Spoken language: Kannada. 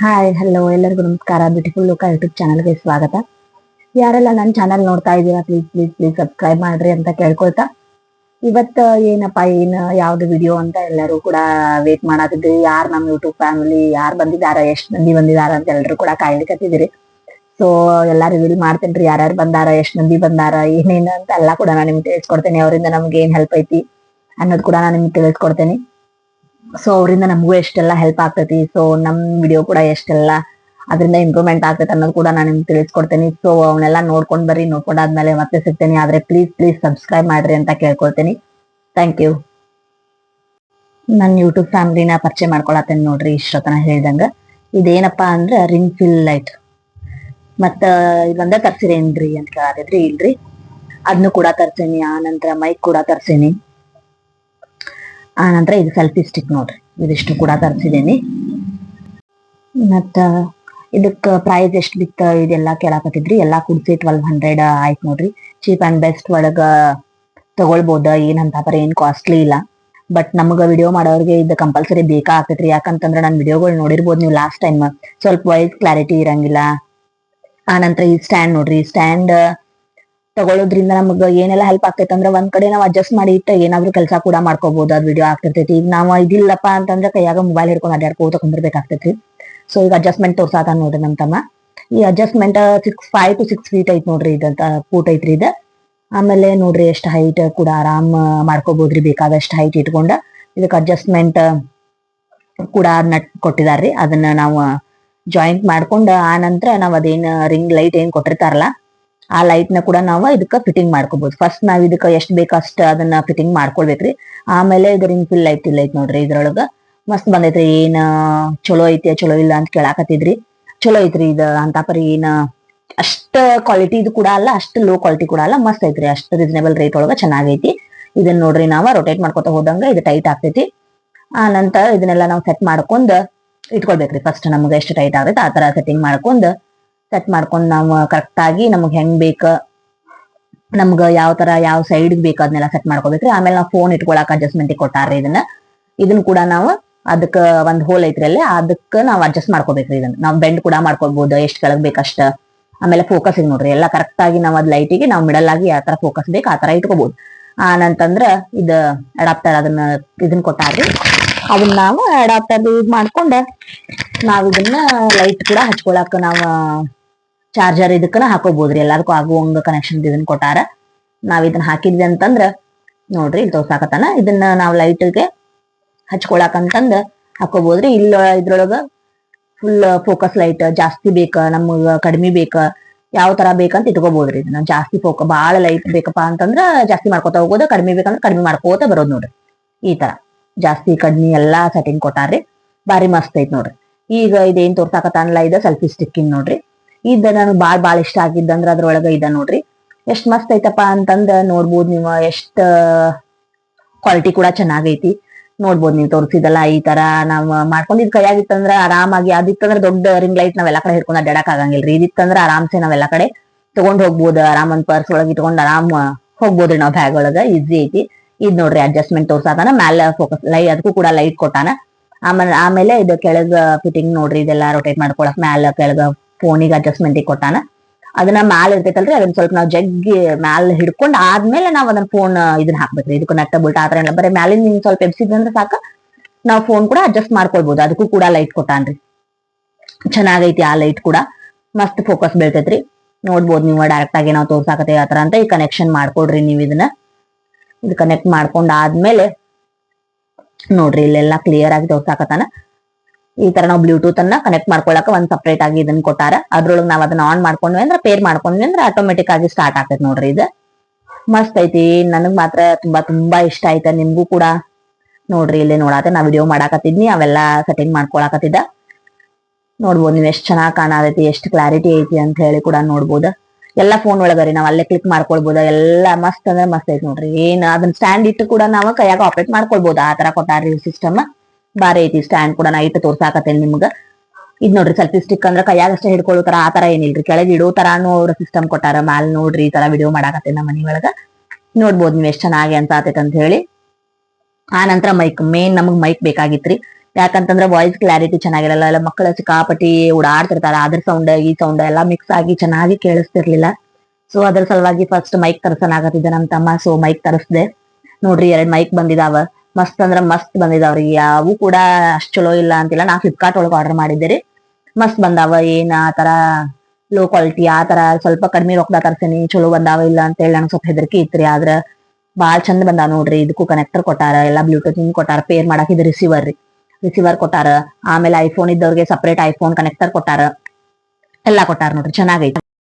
ಹಾಯ್ ಹಲೋ ಎಲ್ಲರಿಗೂ ನಮಸ್ಕಾರ. ಬ್ಯೂಟಿಫುಲ್ ಲೋಕ ಯೂಟ್ಯೂಬ್ ಚಾನಲ್ಗೆ ಸ್ವಾಗತ. ಯಾರೆಲ್ಲ ನನ್ನ ಚಾನಲ್ ನೋಡ್ತಾ ಇದ್ದೀರಾ ಪ್ಲೀಸ್ ಪ್ಲೀಸ್ ಪ್ಲೀಸ್ ಸಬ್ಸ್ಕ್ರೈಬ್ ಮಾಡ್ರಿ ಅಂತ ಕೇಳ್ಕೊಳ್ತಾ. ಇವತ್ತು ಏನಪ್ಪ, ಏನು, ಯಾವ್ದು ವಿಡಿಯೋ ಅಂತ ಎಲ್ಲರೂ ಕೂಡ ವೇಟ್ ಮಾಡತ್ತಿದ್ರಿ ಯಾರು ನಮ್ಮ ಯೂಟ್ಯೂಬ್ ಫ್ಯಾಮಿಲಿ ಯಾರು ಬಂದಿದಾರ, ಎಷ್ಟು ಮಂದಿ ಬಂದಿದಾರ ಅಂತ ಎಲ್ಲರೂ ಕೂಡ ಕಾಯ್ಲಿಕತ್ತಿದ್ದೀರಿ. ಸೊ ಎಲ್ಲಾ ರಿವೀಲ್ ಮಾಡ್ತೇನ್ರಿ. ಯಾರ್ಯಾರು ಬಂದಾರ, ಎಷ್ಟು ಮಂದಿ ಬಂದಾರ, ಏನೇನು ಅಂತ ಎಲ್ಲ ಕೂಡ ನಾನು ನಿಮ್ಗೆ ತಿಳಿಸ್ಕೊಡ್ತೇನೆ. ಅವರಿಂದ ನಮ್ಗೆ ಏನ್ ಹೆಲ್ಪ್ ಐತಿ ಅನ್ನೋದು ಕೂಡ ನಾನು ನಿಮ್ಗೆ ತಿಳಿಸ್ಕೊಡ್ತೇನೆ. ಸೊ ಅವರಿಂದ ನಮಗೂ ಎಷ್ಟೆಲ್ಲ ಹೆಲ್ಪ್ ಆಗ್ತೈತಿ. ಸೊ ನಮ್ ವಿಡಿಯೋ ಕೂಡ ಎಷ್ಟೆಲ್ಲ ಅದರಿಂದ ಇಂಪ್ರೂವ್ಮೆಂಟ್ ಆಗ್ತೈತೆ ಅನ್ನೋದು ಕೂಡ ನಾನು ನಿಮ್ಗೆ ತಿಳಿಸ್ಕೊಡ್ತೇನೆ. ಸೊ ಅವನ್ನೆಲ್ಲ ನೋಡ್ಕೊಂಡು ಬರ್ರಿ ನೋಡ್ಕೊಂಡಾದ್ಮೇಲೆ ಮತ್ತೆ ಸಿಗ್ತೇನೆ. ಆದ್ರೆ ಪ್ಲೀಸ್ ಪ್ಲೀಸ್ ಸಬ್ಸ್ಕ್ರೈಬ್ ಮಾಡ್ರಿ ಅಂತ ಕೇಳ್ಕೊಳ್ತೇನೆ. ಥ್ಯಾಂಕ್ ಯು ನನ್ನ ಯೂಟ್ಯೂಬ್ ಫ್ಯಾಮಿಲಿನ ಪರಿಚಯ ಮಾಡ್ಕೊಳತ್ತೇನೆ ನೋಡ್ರಿ ಇಷ್ಟೊತ್ತನ ಹೇಳ್ದಂಗ. ಇದೇನಪ್ಪಾ ಅಂದ್ರೆ ರಿಂಗ್ ಫಿಲ್ ಲೈಟ್ ಮತ್ತ ಇದೊಂದೇ ತರ್ಸಿರೇನ್ರಿ ಅಂತ ಕೇಳಿದ್ರಿ ಇಲ್ರಿ. ಅದನ್ನು ಕೂಡ ತರ್ಸೀನಿ. ಆ ಮೈಕ್ ಕೂಡ ತರ್ಸೀನಿ. ಆ ನಂತರ ಇದು ಸೆಲ್ಫಿ ಸ್ಟಿಕ್ ನೋಡ್ರಿ. ಇದಿಷ್ಟು ಕೂಡ ತರಿಸಿದ್ದೀನಿ. ಮತ್ತ ಇದಕ್ಕೆ ಪ್ರೈಸ್ ಎಷ್ಟು ಬಿತ್ತ ಇದೆಲ್ಲ ಕೇಳಾಕತ್ತಿದ್ರಿ. ಎಲ್ಲಾ ಕುಡಿಸಿ ಟ್ವೆಲ್ವ್ ಹಂಡ್ರೆಡ್ ಆಯ್ತು ನೋಡ್ರಿ. ಚೀಪ್ ಆ್ಯಂಡ್ ಬೆಸ್ಟ್ ಒಳಗೆ ತಗೊಳ್ಬೋದ ಏನಂತ ಬರ ಏನು ಕಾಸ್ಟ್ಲಿ ಇಲ್ಲ. ಬಟ್ ನಮಗ ವಿಡಿಯೋ ಮಾಡೋರಿಗೆ ಇದು ಕಂಪಲ್ಸರಿ ಬೇಕಾ ಆಗ್ತೈತ್ರಿ. ಯಾಕಂತಂದ್ರೆ ನಾನು ವಿಡಿಯೋಗಳು ನೋಡಿರ್ಬೋದು ನೀವು ಲಾಸ್ಟ್ ಟೈಮ್ ಸ್ವಲ್ಪ ವೈಸ್ ಕ್ಲಾರಿಟಿ ಇರಂಗಿಲ್ಲ. ಆನಂತರ ಈ ಸ್ಟ್ಯಾಂಡ್ ನೋಡ್ರಿ. ಸ್ಟ್ಯಾಂಡ್ ತಗೊಳ್ಳೋದ್ರಿಂದ ನಮಗ ಏನೆಲ್ಲ ಹೆಲ್ಪ್ ಆಗ್ತೈತೆ ಅಂದ್ರೆ ಒಂದ್ ಕಡೆ ನಾವು ಅಡ್ಜಸ್ಟ್ ಮಾಡಿ ಇಟ್ಟ ಏನಾದ್ರೂ ಕೆಲಸ ಕೂಡ ಮಾಡ್ಕೋಬಹುದು ಅದ್ ವಿಡಿಯೋ ಆಗ್ತಿರ್ತೈತಿ. ಈಗ ನಾವು ಇದಿಲ್ಲಪ್ಪ ಅಂತಂದ್ರೆ ಕೈಯಾಗ ಮೊಬೈಲ್ ಹಿಡ್ಕೊಂಡು ಅಡ್ಯಾಡ್ಕೋತ ಕುಂದಿರ್ಬೇಕಾಗ್ತೈತಿ ಸೊ ಈಗ ಅಡ್ಜಸ್ಟ್ಮೆಂಟ್ ತೋರ್ಸಾತ ನೋಡ್ರಿ ನಮ್ ತಮ್ಮ. ಈ adjustment six five to six feet ಐತ್ ನೋಡ್ರಿ ಇದಂತ ಫೂಟ್ ಐತ್ರಿ ಇದ. ಆಮೇಲೆ ನೋಡ್ರಿ ಎಷ್ಟು ಹೈಟ್ ಕೂಡ ಆರಾಮ್ ಮಾಡ್ಕೋಬಹುದ್ರಿ ಬೇಕಾದಷ್ಟು ಹೈಟ್ ಇಟ್ಕೊಂಡ. ಇದಕ್ಕೆ ಅಡ್ಜಸ್ಟ್ಮೆಂಟ್ ಕೂಡ ನಟ್ ಕೊಟ್ಟಿದಾರ್ರಿ. ಅದನ್ನ ನಾವು ಜಾಯಿಂಟ್ ಮಾಡ್ಕೊಂಡ ಆ ನಂತರ ನಾವ್ ಅದೇನ್ ರಿಂಗ್ ಲೈಟ್ ಏನ್ ಕೊಟ್ಟಿರ್ತಾರಲ್ಲ ಆ ಲೈಟ್ನ ಕೂಡ ನಾವು ಇದಕ್ಕ ಫಿಟ್ಟಿಂಗ್ ಮಾಡ್ಕೋಬಹುದು ಫಸ್ಟ್ ನಾವ್ ಇದಕ್ಕ ಎಷ್ಟ್ ಬೇಕಷ್ಟ ಅದನ್ನ ಫಿಟ್ಟಿಂಗ್ ಮಾಡ್ಕೊಳ್ಬೇಕ್ರಿ. ಆಮೇಲೆ ಇದರಿಂದ ಫಿಲ್ ಲೈಟ್ ಇಲ್ಲ ಐತ್ ನೋಡ್ರಿ ಇದ್ರೊಳಗ. ಮಸ್ತ್ ಬಂದೈತ್ರಿ, ಏನ ಚಲೋ ಐತಿ, ಚಲೋ ಇಲ್ಲ ಅಂತ ಕೇಳಾಕತ್ತಿದ್ರಿ. ಚಲೋ ಐತ್ರಿ ಇದ ಅಂತ ಪರಿ ಏನ ಅಷ್ಟ ಕ್ವಾಲಿಟಿ ಇದು ಕೂಡ ಅಲ್ಲ, ಅಷ್ಟ ಲೋ ಕ್ವಾಲಿಟಿ ಕೂಡ ಅಲ್ಲ, ಮಸ್ತ್ ಐತ್ರಿ, ಅಷ್ಟ ರೀಸನೇಬಲ್ ರೇಟ್ ಒಳಗ ಚೆನ್ನಾಗೈತಿ. ಇದನ್ನ ನೋಡ್ರಿ ನಾವ ರೊಟೇಟ್ ಮಾಡ್ಕೊತ ಹೋದಂಗ ಇದು ಟೈಟ್ ಆಗ್ತೈತಿ. ಆ ನಂತರ ಇದನ್ನೆಲ್ಲ ನಾವು ಸೆಟ್ ಮಾಡ್ಕೊಂಡ್ ಇಟ್ಕೊಳ್ಬೇಕ್ರಿ. ಫಸ್ಟ್ ನಮ್ಗೆ ಎಷ್ಟು ಟೈಟ್ ಆಗೈತೆ, ಆ ತರ ಸೆಟ್ಟಿಂಗ್ ಮಾಡ್ಕೊಂಡ್ ಸೆಟ್ ಮಾಡ್ಕೊಂಡು ನಾವು ಕರೆಕ್ಟ್ ಆಗಿ ನಮಗ್ ಹೆಂಗ್ ಬೇಕ, ನಮ್ಗ ಯಾವ ತರ, ಯಾವ ಸೈಡ್ ಬೇಕು ಅದನ್ನೆಲ್ಲ ಸೆಟ್ ಮಾಡ್ಕೋಬೇಕ್ರಿ. ಆಮೇಲೆ ನಾವು ಫೋನ್ ಇಟ್ಕೊಳಕ್ ಅಡ್ಜಸ್ಟ್ಮೆಂಟ್ ಕೊಟ್ಟಾರ್ರಿ ಇದನ್ನ. ಇದನ್ನ ಕೂಡ ನಾವು ಅದಕ್ಕ ಒಂದ್ ಹೋಲ್ ಐತ್ರಿ ಅಲ್ಲಿ ಅದಕ್ಕ ನಾವು ಅಡ್ಜಸ್ಟ್ ಮಾಡ್ಕೋಬೇಕ್ರಿ ಇದನ್ನ. ನಾವು ಬೆಂಡ್ ಕೂಡ ಮಾಡ್ಕೊಳ್ಬಹುದು ಎಷ್ಟ್ ಕೆಳಗ್ ಬೇಕಷ್ಟ ಆಮೇಲೆ ಫೋಕಸ್ ನೋಡ್ರಿ, ಎಲ್ಲ ಕರೆಕ್ಟ್ ಆಗಿ ನಾವ್ ಅದ್ ಲೈಟಿಗೆ ನಾವು ಮಿಡಲ್ ಆಗಿ ಯಾವ ತರ ಫೋಕಸ್ ಬೇಕು ಆ ತರ ಇಟ್ಕೋಬಹುದು ಆನಂತಂದ್ರ ನಂತಂದ್ರ ಇದ ಅಡಾಪ್ಟರ್ ಅದನ್ನ ಇದನ್ನ ಕೊಟ್ಟಾರ್ರಿ. ಅದನ್ನ ನಾವು ಅಡಾಪ್ಟರ್ ಯೂಸ್ ಮಾಡ್ಕೊಂಡ ನಾವ್ ಇದನ್ನ ಲೈಟ್ ಕೂಡ ಹಚ್ಕೊಳಕ್ ನಾವ್ ಚಾರ್ಜರ್ ಇದಕ್ಕನ ಹಾಕೋಬಹುದ್ರಿ ಎಲ್ಲಾರ್ಗೂ ಆಗುವಂಗ ಕನೆಕ್ಷನ್ ಇದನ್ನ ಕೊಟ್ಟಾರ. ನಾವ್ ಇದನ್ನ ಹಾಕಿದ್ವಿ ಅಂತಂದ್ರ, ನೋಡ್ರಿ ಇಲ್ಲಿ ತೋರ್ಸಾಕತ್ತಾನ. ಇದನ್ನ ನಾವ್ ಲೈಟ್ಗೆ ಹಚ್ಕೊಳಕಂತಂದ ಹಾಕೋಬಹುದ್ರಿ ಇಲ್ಲ ಇದ್ರೊಳಗ ಫುಲ್ ಫೋಕಸ್ ಲೈಟ್ ಜಾಸ್ತಿ ಬೇಕ, ನಮಗ ಕಡಿಮೆ ಬೇಕ, ಯಾವ ತರ ಬೇಕಂತ ಇಟ್ಕೋಬಹುದ್ರಿ ಇದನ್ನ ಜಾಸ್ತಿ ಫೋಕ ಬಾಳ ಲೈಟ್ ಬೇಕಪ್ಪ ಅಂತಂದ್ರ ಜಾಸ್ತಿ ಮಾಡ್ಕೋತಾ ಹೋಗೋದು, ಕಡಿಮೆ ಬೇಕಂದ್ರ ಕಡಿಮೆ ಮಾಡ್ಕೋತ ಬರೋದ್ ನೋಡ್ರಿ. ಈ ತರ ಜಾಸ್ತಿ ಕಡಿಮೆ ಎಲ್ಲಾ ಸೆಟ್ಟಿಂಗ್ ಕೊಟ್ಟಾರ್ರಿ. ಬಾರಿ ಮಸ್ತ್ ಐತ್ ನೋಡ್ರಿ. ಈಗ ಇದೇನ್ ತೋರ್ಸಾಕತ್ತಾನಲ್ಲ, ಇದ ಸೆಲ್ಫಿ ಸ್ಟಿಕ್ಕಿಂಗ್ ನೋಡ್ರಿ. ಇದ ನನಗ್ ಬಾಳ್ ಬಾಳ್ ಇಷ್ಟ ಆಗಿದ್ದಂದ್ರ ಅದ್ರೊಳಗ ಇದ ನೋಡ್ರಿ. ಎಷ್ಟ್ ಮಸ್ತ್ ಐತಪ್ಪ ಅಂತಂದ ನೋಡ್ಬೋದು ನೀವ್ ಎಷ್ಟ್ ಕ್ವಾಲಿಟಿ ಕೂಡ ಚೆನ್ನಾಗೈತಿ. ನೋಡ್ಬೋದು ನೀವು ತೋರಿಸಿದಲ್ಲ ಈ ತರ ನಾವ್ ಮಾಡ್ಕೊಂಡಿದ್ ಕೈಯಾಗಿತ್ತಂದ್ರ ಆರಾಮಾಗಿ, ಅದಿತ್ತಂದ್ರ ದೊಡ್ಡ ರಿಂಗ್ ಲೈಟ್ ಎಲ್ಲಾ ಕಡೆ ಹಿಡ್ಕೊಂಡ್ ಅಡ್ಡಾಡಕ್ ಆಗಂಗಿಲ್ರಿ. ಇದಿತ್ತಂದ್ರ ಆರಾಮ್ಸೆ ನಾವೆಲ್ಲ ಕಡೆ ತಗೊಂಡ್ ಹೋಗ್ಬೋದು, ಆರಾಮ್ ಒಂದ್ ಪರ್ಸ್ ಒಳಗ್ ಇಟ್ಕೊಂಡ್ ಆರಾಮ್ ಹೋಗ್ಬೋದ್ರಿ ನಾವ್ ಬ್ಯಾಗ್ ಒಳಗ. ಈಸಿ ಐತಿ. ಇದ್ ನೋಡ್ರಿ ಅಡ್ಜಸ್ಟ್ಮೆಂಟ್ ತೋರ್ಸಾತಾನ, ಮ್ಯಾಲ ಫೋಕಸ್ ಲೈ ಅದಕ್ಕೂ ಕೂಡ ಲೈಟ್ ಕೊಟ್ಟಾನ. ಆಮೇಲೆ ಆಮೇಲೆ ಇದು ಕೆಳಗ ಫಿಟ್ಟಿಂಗ್ ನೋಡ್ರಿ, ಇದೆಲ್ಲ ರೊಟೇಟ್ ಮಾಡ್ಕೊಳಕ್, ಮ್ಯಾಲ ಕೆಳಗ ಫೋನಿಗೆ ಅಡ್ಜಸ್ಟ್ಮೆಂಟ್ ಕೊಟ್ಟಾನ. ಅದನ್ನ ಮ್ಯಾಲ ಇರ್ತೈತಲ್ರಿ, ಅದನ್ನ ಸ್ವಲ್ಪ ನಾವು ಜಗ್ಗಿ ಮ್ಯಾಲ ಹಿಡ್ಕೊಂಡ್ ಆದ್ಮೇಲೆ ನಾವ್ ಅದನ್ನ ಫೋನ್ ಇದನ್ನ ಹಾಕ್ಬೇಕ್ರಿ. ಇದಕ್ಕೂ ನಟ್ಟ ಬಿಟ್ಟ ಆತರ ಎಲ್ಲ, ಬರೀ ಮ್ಯಾಲಿಂದ ನಿಮ್ ಸ್ವಲ್ಪ ಎಬ್ಸಿದಂದ್ರೆ ಸಾಕ. ನಾವು ಫೋನ್ ಕೂಡ ಅಡ್ಜಸ್ಟ್ ಮಾಡ್ಕೊಳ್ಬಹುದು ಅದಕ್ಕೂ ಕೂಡ ಲೈಟ್ ಕೊಟ್ಟಾನ್ರಿ. ಚೆನ್ನಾಗೈತಿ ಆ ಲೈಟ್ ಕೂಡ. ಮಸ್ತ್ ಫೋಕಸ್ ಬೀಳ್ತೈತ್ರಿ. ನೋಡ್ಬೋದು ನೀವು ಡೈರೆಕ್ಟ್ ಆಗಿ ನಾವು ತೋರ್ಸಾಕತ್ತೇವೆ ಆತರ ಅಂತ ಈ ಕನೆಕ್ಷನ್ ಮಾಡ್ಕೊಡ್ರಿ ನೀವು ಇದನ್ನ. ಇದು ಕನೆಕ್ಟ್ ಮಾಡ್ಕೊಂಡ್ ಆದ್ಮೇಲೆ ನೋಡ್ರಿ ಇಲ್ಲೆಲ್ಲಾ ಕ್ಲಿಯರ್ ಆಗಿ ತೋರ್ಸಾಕತ್ತಾನ. ಈ ತರ ನಾವು ಬ್ಲೂಟೂತ್ ಅನ್ನ ಕನೆಕ್ಟ್ ಮಾಡ್ಕೊಳಕ ಒಂದ್ ಸಪ್ರೇಟ್ ಆಗಿ ಇದನ್ನ ಕೊಟ್ಟಾರ. ಅದ್ರೊಳಗೆ ನಾವ್ ಅದನ್ನ ಆನ್ ಮಾಡ್ಕೊಂಡ್ವಿ ಅಂದ್ರೆ ಪೇರ್ ಮಾಡ್ಕೊಂಡ್ವಿ ಅಂದ್ರೆ ಆಟೋಮೆಟಿಕ್ ಆಗಿ ಸ್ಟಾರ್ಟ್ ಆಗ್ತೈತಿ ನೋಡ್ರಿ ಇದು. ಮಸ್ತ್ ಐತಿ. ನನಗ್ ಮಾತ್ರ ತುಂಬಾ ತುಂಬಾ ಇಷ್ಟ ಆಯ್ತ ನಿಮ್ಗೂ ಕೂಡ. ನೋಡ್ರಿ ಇಲ್ಲಿ ನೋಡಾತ ನಾ ವಿಡಿಯೋ ಮಾಡಾಕತ್ತಿದ್ನಿ, ಅವೆಲ್ಲ ಸೆಟ್ಟಿಂಗ್ ಮಾಡ್ಕೊಳಕತ್ತಿದ್ದ. ನೋಡ್ಬೋದು ನೀವ್ ಎಷ್ಟ್ ಚೆನ್ನಾಗ್ ಕಾಣತೈತಿ, ಎಷ್ಟ್ ಕ್ಲಾರಿಟಿ ಐತಿ ಅಂತ ಹೇಳಿ ಕೂಡ ನೋಡ್ಬೋದು. ಎಲ್ಲಾ ಫೋನ್ ಒಳಗರಿ ನಾವ್ ಅಲ್ಲೇ ಕ್ಲಿಕ್ ಮಾಡ್ಕೊಳ್ಬೋದ, ಎಲ್ಲಾ ಮಸ್ತ್ ಅಂದ್ರೆ ಮಸ್ತ್ ಐತಿ ನೋಡ್ರಿ. ಏನ್ ಅದನ್ನ ಸ್ಟ್ಯಾಂಡ್ ಇಟ್ಟು ಕೂಡ ನಾವ್ ಕೈಯಾಗ ಆಪರೇಟ್ ಮಾಡ್ಕೊಳ್ಬೋದು, ಆ ತರ ಕೊಟ್ಟಾರ್ರಿ ಸಿಸ್ಟಮ್ ಬಾರಿ ಐತಿ ಸ್ಟ್ಯಾಂಡ್ ಕೂಡ ನಾ ಇಟ್ಟು ತೋರ್ಸಾಕತ್ತೇನೆ ನಿಮ್ಗ. ಇದ್ ನೋಡ್ರಿ ಸೆಲ್ಫಿ ಸ್ಟಿಕ್ ಅಂದ್ರ ಕೈಯಾಗ ಅಷ್ಟೇ ಹಿಡ್ಕೊಳ್ಳೋ ತರ ಆ ತರ ಏನಿಲ್ರಿ. ಕೆಳಗೆ ಇಡೋ ತರಾನು ಅವ್ರ ಸಿಸ್ಟಮ್ ಕೊಟ್ಟಾರ ಮ್ಯಾಲ್ ನೋಡ್ರಿ ಈ ತರ ವಿಡಿಯೋ ಮಾಡಾಕತ್ತೇನೆ ನಮ್ಮ ಮನಿ ಒಳಗ. ನೋಡ್ಬೋದು ನೀವ್ ಎಷ್ಟ್ ಚೆನ್ನಾಗಿ ಅಂತ ಆತೈತೆ ಅಂತ ಹೇಳಿ. ಆ ನಂತರ ಮೈಕ್ ಮೇನ್ ನಮಗ್ ಮೈಕ್ ಬೇಕಾಗಿತ್ರಿ. ಯಾಕಂತಂದ್ರೆ ವಾಯ್ಸ್ ಕ್ಲಾರಿಟಿ ಚೆನ್ನಾಗಿರಲ್ಲ, ಎಲ್ಲ ಮಕ್ಕಳ ಸಿಕ್ಕಾಪಟ್ಟಿ ಓಡಾಡ್ತಿರ್ತಾರ, ಅದ್ರ ಸೌಂಡ್ ಈ ಸೌಂಡ್ ಎಲ್ಲಾ ಮಿಕ್ಸ್ ಆಗಿ ಚೆನ್ನಾಗಿ ಕೇಳಿಸ್ತಿರ್ಲಿಲ್ಲ. ಸೊ ಅದ್ರ ಸಲುವಾಗಿ ಫಸ್ಟ್ ಮೈಕ್ ತರ್ಸನ್ ಆಗತ್ತಿದ್ದೆ ನಮ್ಮ ತಮ್ಮ. ಸೊ ಮೈಕ್ ತರಿಸ್ದೆ. ನೋಡ್ರಿ, ಎರಡ್ ಮೈಕ್ ಬಂದಿದಾವ. ಮಸ್ತ್ ಅಂದ್ರ ಮಸ್ತ್ ಬಂದಿದಾವ್ರಿ ಯಾವು ಕೂಡ ಅಷ್ಟ್ ಚಲೋ ಇಲ್ಲ ಅಂತಿಲ್ಲ. ನಾ ಫ್ಲಿಪ್ಕಾರ್ಟ್ ಒಳಗೆ ಆರ್ಡರ್ ಮಾಡಿದ್ದೆ ಮಸ್ತ್ ಬಂದಾವ. ಏನ್ ಆ ತರ ಲೋ ಕ್ವಾಲಿಟಿ ಆ ತರ ಸ್ವಲ್ಪ ಕಡಿಮೆ ರೊಕ್ಕದ ತರ್ಸೇನಿ, ಚಲೋ ಬಂದಾವ ಇಲ್ಲ ಅಂತ ಹೇಳಿ ನಂಗೆ ಸ್ವಲ್ಪ ಹೆದರಿಕೆ ಇತ್ರಿ ಆದ್ರ ಬಾಳ್ ಚಂದ ಬಂದಾವ ನೋಡ್ರಿ. ಇದಕ್ಕೂ ಕನೆಕ್ಟರ್ ಕೊಟ್ಟಾರ, ಎಲ್ಲಾ ಬ್ಲೂಟೂತ್ ಕೊಟ್ಟಾರ ಪೇರ್ ಮಾಡಕ್ ರಿಸೀವರ್ ರೀ. ರಿಸೀವರ್ ಕೊಟ್ಟಾರ. ಆಮೇಲೆ ಐಫೋನ್ ಇದ್ದವ್ರಿಗೆ ಸಪರೇಟ್ ಐಫೋನ್ ಕನೆಕ್ಟರ್ ಕೊಟ್ಟಾರ. ಎಲ್ಲಾ ಕೊಟ್ಟಾರ ನೋಡ್ರಿ. ಚೆನ್ನಾಗೈತಿ.